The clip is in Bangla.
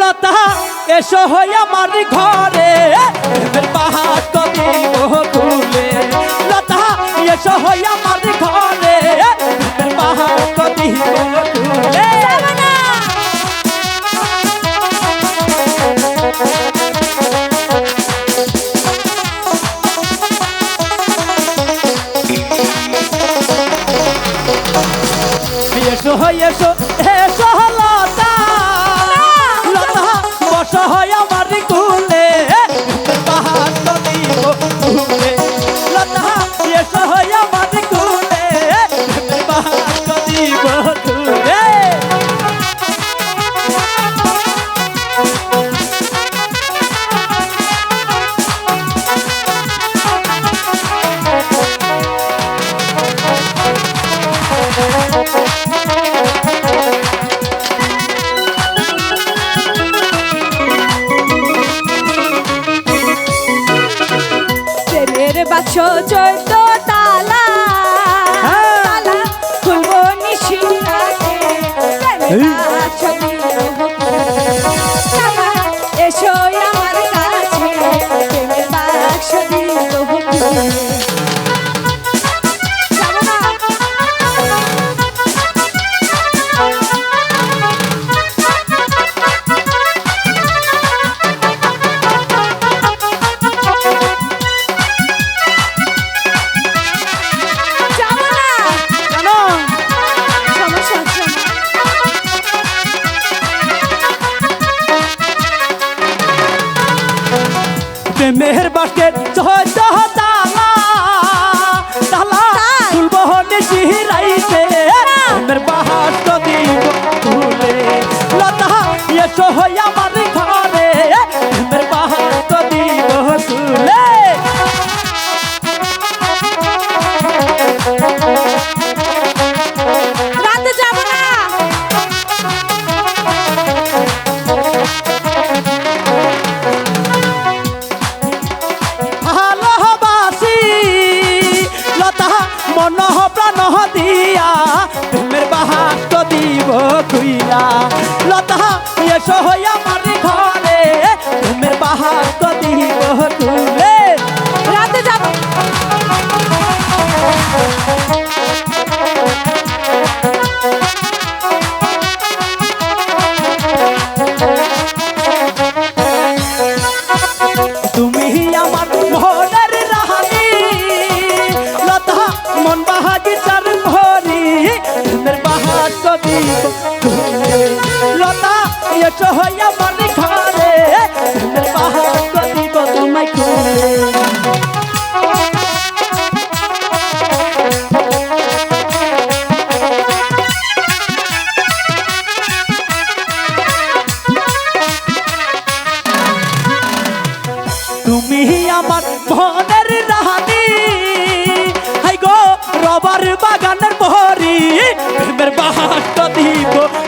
লতা এসো হই আমার ঘরে। পাহাড় কবি তুলে লতা, এসো হই আমার ঘরে। পাহাড় কবি তুলে এসো হই এসো বাক্স চৈত তালা হ্যাঁ। তালা খুলবো নিশি মেহের বাস্কেট দিব তুমি লতা, এসো হইয়া মনে ঘরে। তুমি পাহাড় দিব তোমায় খুলে তুমি আমার ভনের রাহানি হাই গো, রবার বাগানে হাতটা দিব।